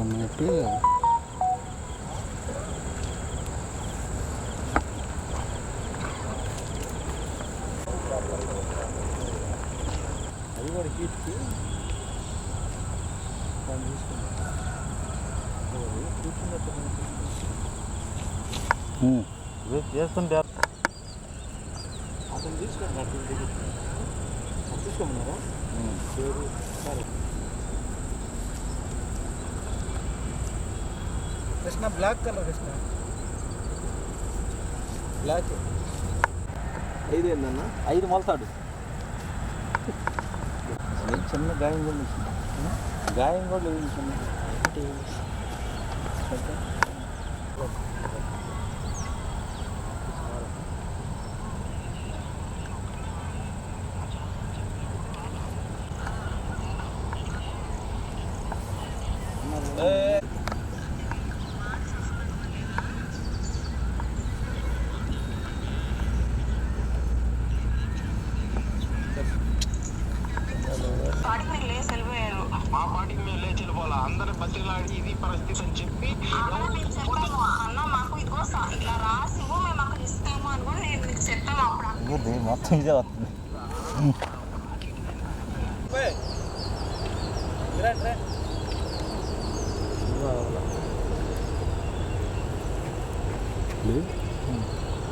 అని చెప్పి అది కూడా హీట్కి దాన్ని తీసుకున్నాను. చేస్తుంటే అతను తీసుకోండి అతను తీసుకోమన్నారా సరే. Krishna black colour Krishna. Black ఐదు ఏందన్న? ఐదు మొలతాడు. చిన్న గాయం కూడా వచ్చింది గాయం కూడా లేదు చిన్న. అప్పుడు ఇది మొత్తం ఇదే వస్తుంది లేదు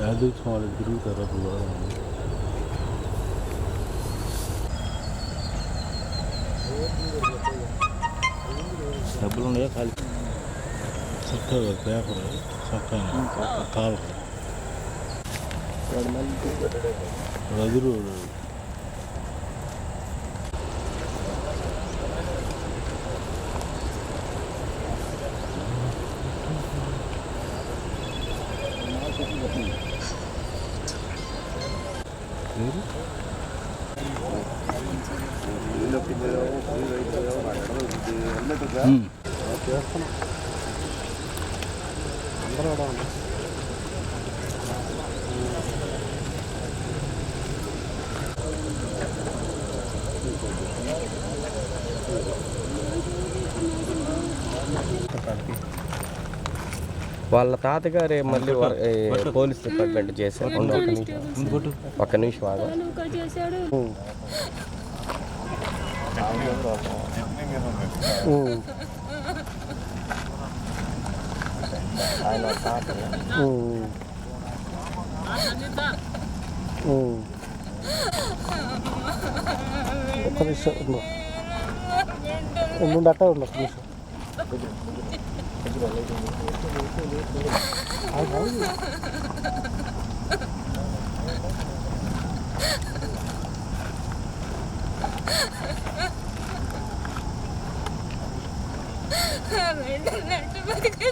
యాదవ్ వాళ్ళు తిరుగుతారు అప్పుడు బాగా డబ్బులు ఉన్నాయో ఖాళీ చక్కగా పేపర్ చక్కగా కాలు రదురు లేదు వాళ్ళ తాతగారే మళ్ళీ పోలీస్ డిపార్ట్మెంట్ చేశారు. ఉండు, ఒక నిమిషం. ఒక్క నిమిషం తాత. ఒక్క నిమిషం ఉండు. ఉండు అట్ట ఉండు ఒక్క నిమిషం. అదే అదే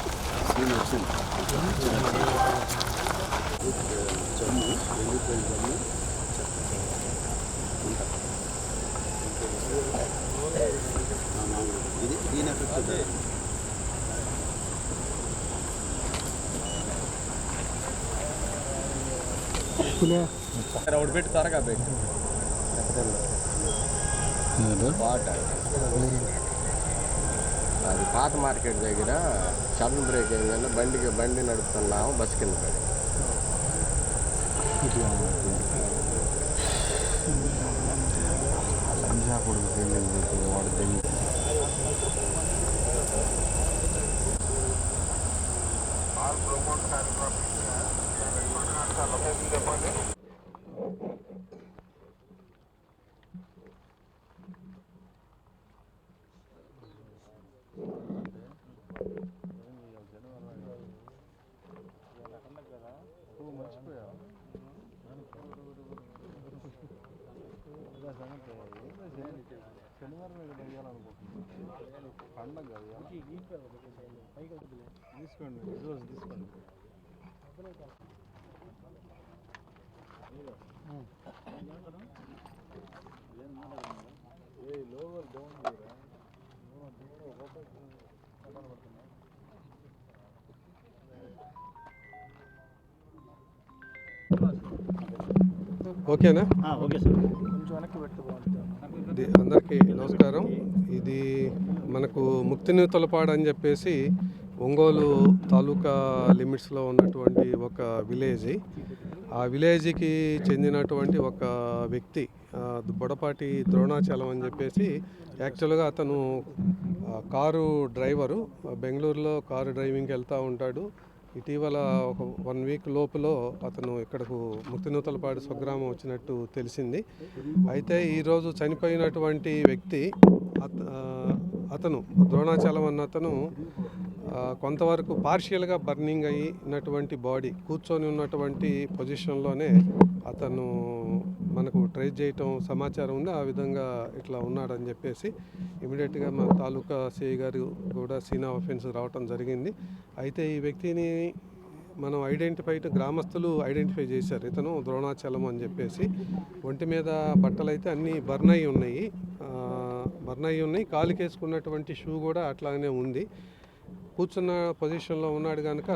రౌడ్ పెట్టి త్వరగా పెట్టు లేదు. అది పాత మార్కెట్ దగ్గర సడన్ బ్రేక్ అయిందంటే బండికి బండి నడుపుతున్నాము బస్ కింద పడి. కొడుకు పెళ్ళి వాడు దెంగి శనివారం పండగ. తీసుకోండి ఈరోజు తీసుకోండి. ఏ లోగోలు డౌన్ ఓకేనా? Okay sir. కొంచెం వెనక్కి ఇది అందరికీ నమస్కారం. ఇది మనకు ముక్తిని తొలపాడు అని చెప్పేసి ఒంగోలు తాలూకా లిమిట్స్లో ఉన్నటువంటి ఒక విలేజ్. ఆ విలేజ్కి చెందినటువంటి ఒక వ్యక్తి బొడపాటి ద్రోణాచలం అని చెప్పేసి యాక్చువల్గా అతను కారు డ్రైవరు. బెంగళూరులో కారు డ్రైవింగ్కి వెళ్తూ ఉంటాడు. ఇటీవల ఒక వన్ వీక్ లోపల అతను ఇక్కడకు ముక్తినూతలపాడు స్వగ్రామం వచ్చినట్టు తెలిసింది. అయితే ఈరోజు చనిపోయినటువంటి వ్యక్తి అత- అతను ద్రోణాచలం అన్న అతను కొంతవరకు పార్షియల్గా బర్నింగ్ అయినటువంటి బాడీ కూర్చొని ఉన్నటువంటి పొజిషన్లోనే అతను మనకు ట్రేస్ చేయటం సమాచారం ఉంది. ఆ విధంగా ఇట్లా ఉన్నాడని చెప్పేసి ఇమీడియట్గా మన తాలూకా సిఐ గారు కూడా సీనా ఆఫెన్స్ రావటం జరిగింది. అయితే ఈ వ్యక్తిని మనం ఐడెంటిఫై గ్రామస్తులు ఐడెంటిఫై చేశారు. ఇతను ద్రోణాచలం అని చెప్పేసి ఒంటి మీద బట్టలు అయితే అన్నీ బర్న్ అయి ఉన్నాయి. బర్న్ అయి ఉన్నాయి. కాలుకేసుకున్నటువంటి షూ కూడా అట్లాగనే ఉంది. కూర్చున్న పొజిషన్లో ఉన్నాడు కనుక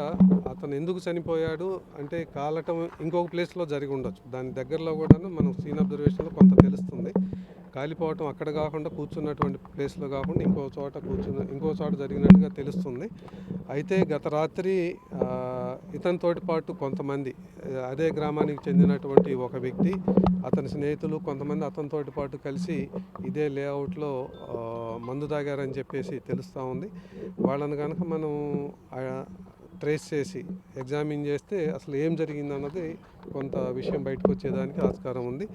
అతను ఎందుకు చనిపోయాడు అంటే కాలటం ఇంకొక ప్లేస్లో జరిగి ఉండొచ్చు. దాని దగ్గరలో కూడా మనం సీన్ అబ్జర్వేషన్లో కొంత తెలుస్తుంది. కాలిపోవటం అక్కడ కాకుండా కూర్చున్నటువంటి ప్లేస్లో కాకుండా ఇంకో చోట కూర్చున్న ఇంకో చోట జరిగినట్టుగా తెలుస్తుంది. అయితే గత రాత్రి ఇతనితోటి పాటు కొంతమంది అదే గ్రామానికి చెందినటువంటి ఒక వ్యక్తి అతని స్నేహితులు కొంతమంది అతనితోటి పాటు కలిసి ఇదే లేఅవుట్లో మందు తాగారని చెప్పేసి తెలుస్తూ ఉంది. వాళ్ళని కనుక మనం ట్రేస్ చేసి ఎగ్జామిన్ చేస్తే అసలు ఏం జరిగింది అన్నది కొంత విషయం బయటకు వచ్చేదానికి ఆస్కారం ఉంది.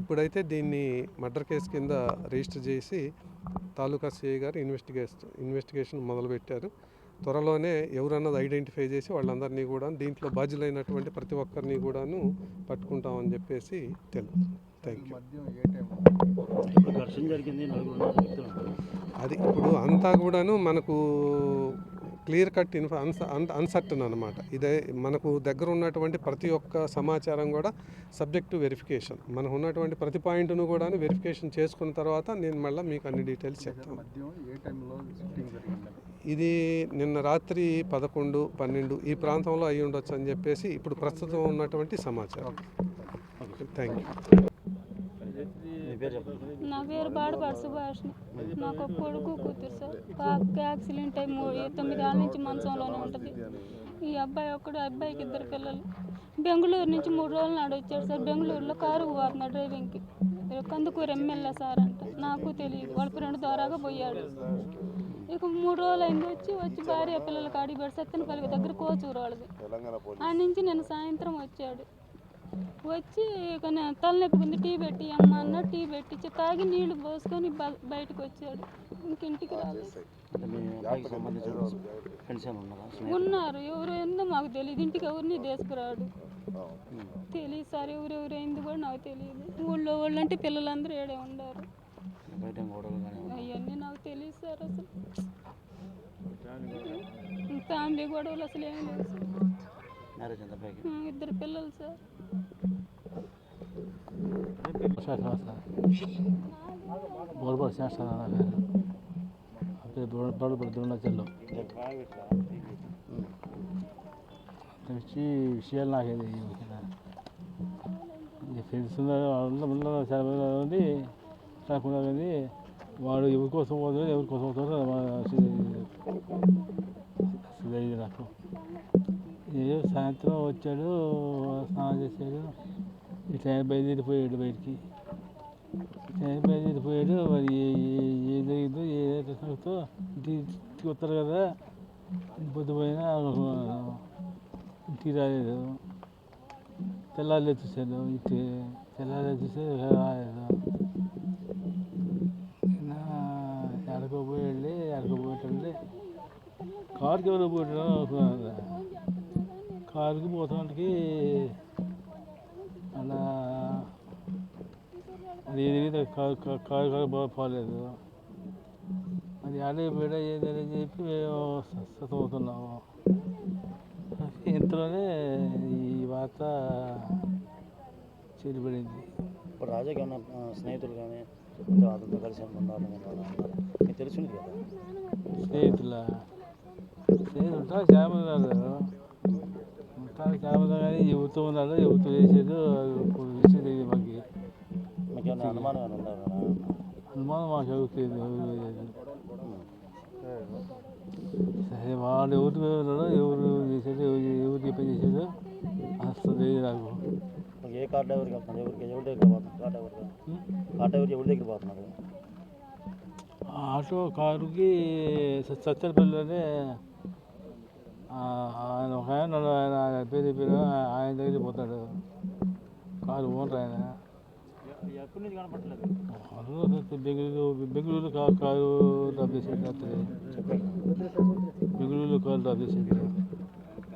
ఇప్పుడైతే దీన్ని మర్డర్ కేసు కింద రిజిస్టర్ చేసి తాలూకా సిఐ గారు ఇన్వెస్టిగేషన్ ఇన్వెస్టిగేషన్ మొదలుపెట్టారు. త్వరలోనే ఎవరన్నది ఐడెంటిఫై చేసి వాళ్ళందరినీ కూడా దీంట్లో బాధ్యులైనటువంటి ప్రతి ఒక్కరిని కూడాను పట్టుకుంటామని చెప్పేసి తెలుసు థ్యాంక్ యూ. అది ఇప్పుడు అంతా కూడాను మనకు క్లియర్ కట్ ఇన్ఫ అన్స అన్సర్టన్ అనమాట ఇదే మనకు దగ్గర ఉన్నటువంటి ప్రతి ఒక్క సమాచారం కూడా సబ్జెక్ట్ టు వెరిఫికేషన్. మనకు ఉన్నటువంటి ప్రతి పాయింట్ను కూడా వెరిఫికేషన్ చేసుకున్న తర్వాత నేను మళ్ళీ మీకు అన్ని డీటెయిల్స్ చెప్తాను. ఇది నిన్న రాత్రి పదకొండు పన్నెండు ఈ ప్రాంతంలో అయి ఉండొచ్చు అని చెప్పేసి ఇప్పుడు ప్రస్తుతం ఉన్నటువంటి సమాచారం. థ్యాంక్ యూ నా పేరు బాడపాడు సుభాష్ని నాకు ఒక కొడుకు కూతురు సార్. పాపకి యాక్సిడెంట్ అయి మూడు తొమ్మిది ఏళ్ళ నుంచి మంచంలోనే ఉంటుంది. ఈ అబ్బాయి ఒక్కడు అబ్బాయికి ఇద్దరు పిల్లలు. బెంగళూరు నుంచి మూడు రోజులు నాడు వచ్చాడు సార్. బెంగళూరులో కారు పోతున్నాడు డ్రైవింగ్కి. కందుకూరు ఎమ్మెల్యే సార్ అంట. నాకు తెలియదు. వాళ్ళ ఫ్రెండ్ ద్వారాగా పోయాడు. ఇక మూడు రోజులు అయింది. వచ్చి వచ్చి భార్య పిల్లలు కాడికి పెట్టి సత్తెనపల్లి దగ్గర కోచూరు వాళ్ళది. ఆ నుంచి నేను సాయంత్రం వచ్చాడు. వచ్చి ఇక నేను తలనొప్పి ఉంది టీ పెట్టి అమ్మ అన్న టీ పెట్టించి తాగి నీళ్ళు పోసుకొని బ- బయటకు వచ్చాడు. ఇంక ఇంటికి రాలేదు. ఉన్నారా? ఎవరు ఏందో మాకు తెలియదు ఇంటికి ఎవరిని తీసుకురాడు. తెలియదు సార్ ఎవరెవరు అయింది కూడా నాకు తెలియదు ఊళ్ళో వాళ్ళు అంటే పిల్లలందరూ ఏడే ఉండారు. అవన్నీ నాకు తెలియదు సార్ అసలు. ఫ్యామిలీ గొడవలు అసలు ఏం లేవు సార్. మ్యారేజ్ ఎంత అబ్బాయికి ఇద్దరు పిల్లలు సార్ బోర్బర్ శాస్త్ర బోర్బర్ ద్రోణాచల్లో వచ్చి విషయాలు నాకేది ఫ్రెండ్స్ ఉన్నారు చాలా మంది ఉంది కాకుండా వాడు ఎవరి కోసం పోతాడు ఎవరి కోసం తెలియదు నాకు ఏదో సాయంత్రం వచ్చాడు స్నానం చేశాడు ఇట్లా బయలుదేరిపోయాడు బయటికి. ఇట్లా బయలుదేరిపోయాడు మరి ఏ- జరిగిందో ఏ సంగతో ఇంటికి వస్తారు కదా పొద్దుపోయినా ఇంటికి రాలేదు. తెల్లారి చూశాను ఇంటి తెల్లారి చూసే రాలేదు. నా ఎడకపోయి వెళ్ళి కారుకి ఎవరో పోయినా కారుకి పోతానికి అలా అది ఏది కారు కారు పోలేదు. అది అడవి బిడ ఏదని చెప్పి మేము సతమవుతున్నాము ఇంతలోనే ఈ వార్త చెడిపడింది ఇప్పుడు రాజాకి ఏమన్నా ఆ, స్నేహితులు కానీ అంటే అతనితో కలిసి ఉండాలని మీకు తెలిసింది కదా? స్నేహితుల? స్నేహితులు చాలా మంది చాలా మంది కానీ ఎవరితో ఉన్నారు ఎవరితో చేసేది విషయం తెలియదు మాకు. మీకు ఏమైనా అనుమానం ఏమైనా ఉందా? అనుమానం మాకు ఎవరికి లేదు సరే వాళ్ళు ఎవరు ఉన్నారో ఎవరు చేసేది ఎవరు చెప్పి చేసేదో అసలు తెలియదు నాకు. ఏ కార్ డ్రైవర్కి వెళ్తున్నారు ఎవరికి ఎవరి దగ్గర పోతున్నారు కార్ డ్రైవర్ కార్ డ్రైవర్ ఎవరి దగ్గర పోతున్నారు? ఆటో కారుకి సత్తెనపల్లిలోనే ఆయన ఒక ఆయన ఆయన ఆయన పేరు పేరు ఆయన దగ్గరికి పోతాడు. కారు ఓనర్ ఆయన. ఎక్కడి నుంచి కనపడలేదు బెంగళూరు బెంగళూరు కారు డ్రాప్ చేసేది రాత్రి. బెంగళూరులో కారు డ్రాప్ చేసేది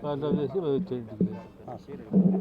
కారు డ్రాప్ చేసి వచ్చే ఇంటికి. సరే